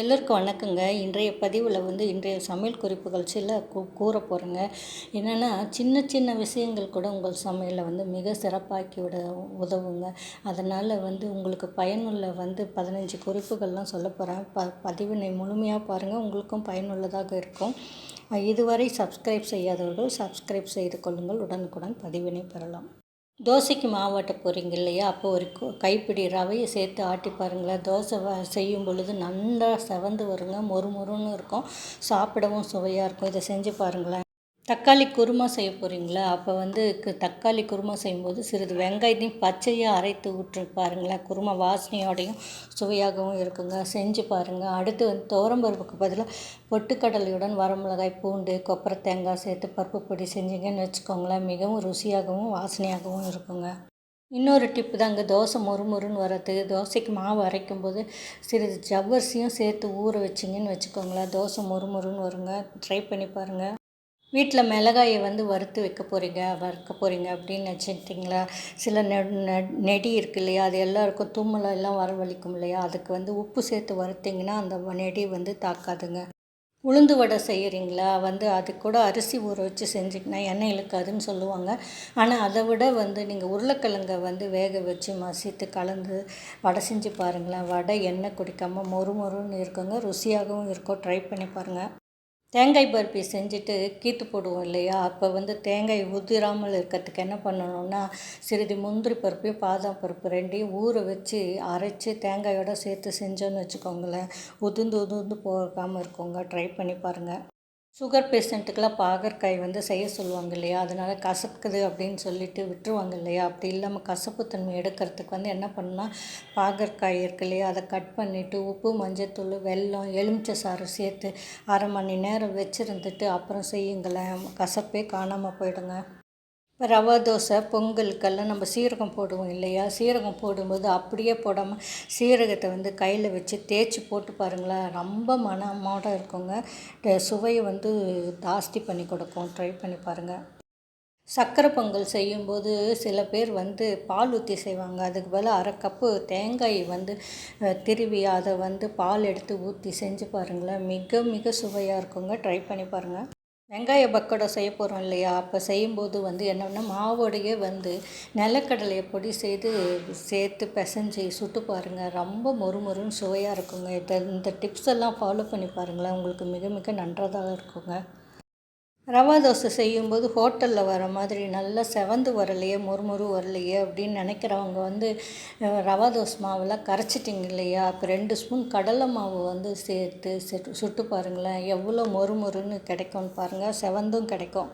எல்லோருக்கும் வணக்கங்க. இன்றைய பதிவில் வந்து இன்றைய சமையல் குறிப்புகள் சில கூ கூற போகிறேங்க என்னென்னா சின்ன சின்ன விஷயங்கள் கூட உங்கள் சமையலை வந்து மிக சிறப்பாக்கி விட உதவுங்க. அதனால் வந்து உங்களுக்கு பயனுள்ள வந்து பதினஞ்சு குறிப்புகள்லாம் சொல்ல போகிறேன் ப பதிவினை முழுமையாக பாருங்கள் உங்களுக்கும் பயனுள்ளதாக இருக்கும். இதுவரை சப்ஸ்கிரைப் செய்யாதவர்கள் சப்ஸ்கிரைப் செய்து கொள்ளுங்கள். உடனுக்குடன் பதிவினை பெறலாம். தோசைக்கு மாவாட்ட போகிறீங்க இல்லையா? அப்போ ஒரு கைப்பிடி ரவையை சேர்த்து ஆட்டி பாருங்களேன். தோசை செய்யும் பொழுது நல்லா செவந்து வருங்க. மொறு மொறுன்னு இருக்கும். சாப்பிடவும் சுவையாக இருக்கும். இதை செஞ்சு பாருங்களேன். தக்காளி குருமா செய்ய போகிறீங்களா அப்போ வந்து தக்காளி குருமா செய்யும்போது சிறிது வெங்காயத்தையும் பச்சையாக அரைத்து விட்டு பாருங்களேன். குருமா வாசனையோடையும் சுவையாகவும் இருக்குங்க. செஞ்சு பாருங்கள் அடுத்து வந்து துவரம்பருப்புக்கு பதிலாக பொட்டுக்கடலையுடன் வரமிளகாய் பூண்டு கொப்பரை தேங்காய் சேர்த்து பருப்பு பொடி செஞ்சீங்கன்னு வச்சுக்கோங்களேன். மிகவும் ருசியாகவும் வாசனையாகவும் இருக்குங்க. இன்னொரு டிப்பு தாங்க. தோசை மொறுமொறுன்னு வரது தோசைக்கு மாவு அரைக்கும் போது சிறிது ஜவ்வரிசியும் சேர்த்து ஊற வச்சிங்கன்னு வச்சுக்கோங்களேன். தோசை மொறுமொறுன்னு வருங்க. ட்ரை பண்ணி பாருங்கள் வீட்டில் மிளகாயை வந்து வறுத்து வைக்க போகிறீங்க வறுக்க போகிறீங்க அப்படின்னு வச்சுக்கிட்டிங்களா சில நெ நெ- நெடி இருக்கு இல்லையா? அது எல்லாருக்கும் தும்மல் எல்லாம் வரவழிக்கும் இல்லையா? அதுக்கு வந்து உப்பு சேர்த்து வறுத்திங்கன்னா அந்த நெடி வந்து தாக்காதுங்க. உளுந்து வடை செய்கிறீங்களா வந்து அது கூட அரிசி ஊற வச்சு செஞ்சிங்கன்னா எண்ணெய் இழுக்காதுன்னு சொல்லுவாங்க. ஆனால் அதை விட வந்து நீங்கள் உருளைக்கிழங்கை வந்து வேக வச்சு மசித்து கலந்து வடை செஞ்சு பாருங்களேன். வடை எண்ணெய் குடிக்காமல் மொறு மொறுன்னு இருக்குங்க. ருசியாகவும் இருக்கும். ட்ரை பண்ணி பாருங்கள் தேங்காய் பர்பி செஞ்சுட்டு கீத்து போடுவோம் இல்லையா? அப்போ வந்து தேங்காய் உதிராமல் இருக்கிறதுக்கு என்ன பண்ணணும்னா சிறிது முந்திரி பருப்பு பாதாம் பருப்பு ரெண்டையும் ஊற வச்சு அரைச்சி தேங்காயோடு சேர்த்து செஞ்சோன்னு வச்சுக்கோங்களேன். உதிர்ந்து உதிர்ந்து போகாமல் இருக்குங்க. ட்ரை பண்ணி பாருங்கள் சுகர் பேஷண்ட்டுக்கெலாம் பாகற்காய் வந்து செய்ய சொல்லுவாங்க இல்லையா? அதனால் கசக்குது அப்படின்னு சொல்லிட்டு விட்டுருவாங்க இல்லையா? அப்படி இல்லாமல் கசப்புத்தன்மை எடுக்கிறதுக்கு வந்து என்ன பண்ணால் பாகற்காய் இருக்கு இல்லையா? அதை கட் பண்ணிவிட்டு உப்பு மஞ்சத்தூள் வெல்லம் எலுமிச்சை சாறு சேர்த்து அரை மணி நேரம் வச்சுருந்துட்டு அப்புறம் செய்யுங்களேன். கசப்பே காணாமல் போயிடுங்க. ரவா தோசை பொங்கலுக்கெல்லாம் நம்ம சீரகம் போடுவோம் இல்லையா? சீரகம் போடும்போது அப்படியே போடாமல் சீரகத்தை வந்து கையில் வச்சு தேய்ச்சி போட்டு பாருங்களேன். ரொம்ப மனமோட இருக்குங்க. சுவையை வந்து ஜாஸ்தி பண்ணி கொடுக்கும். ட்ரை பண்ணி பாருங்கள் சக்கரை பொங்கல் செய்யும்போது சில பேர் வந்து பால் ஊற்றி செய்வாங்க. அதுக்கு பதிலாக அரை கப்பு தேங்காய் வந்து திருவி அதை வந்து பால் எடுத்து ஊற்றி செஞ்சு பாருங்களேன். மிக மிக சுவையாக இருக்குங்க. ட்ரை பண்ணி பாருங்கள் வெங்காய பக்கோடா செய்ய போகிறோம் இல்லையா? அப்போ செய்யும்போது வந்து என்னென்னா மாவோடையே வந்து நிலக்கடலையை பொடி செய்து சேர்த்து பிசைஞ்சு சுட்டு பாருங்கள் ரொம்ப மொறுமொறுன்னு சுவையாக இருக்குங்க. இதை இந்த டிப்ஸ் எல்லாம் ஃபாலோ பண்ணி பாருங்களேன். உங்களுக்கு மிக மிக நன்றதாக இருக்குங்க. ரவா தோசை செய்யும்போது ஹோட்டலில் வர மாதிரி நல்லா செவந்து வரலையே மொறுமொறு வரலையே அப்படின்னு நினைக்கிறவங்க வந்து ரவா தோசை மாவெல்லாம் கரைச்சிட்டிங்க இல்லையா? அப்போ ரெண்டு ஸ்பூன் கடலை மாவு வந்து சேர்த்து சுட்டு சுட்டு பாருங்களேன். எவ்வளோ மொறுமொறுன்னு கிடைக்கும்னு பாருங்கள் செவந்தும் கிடைக்கும்.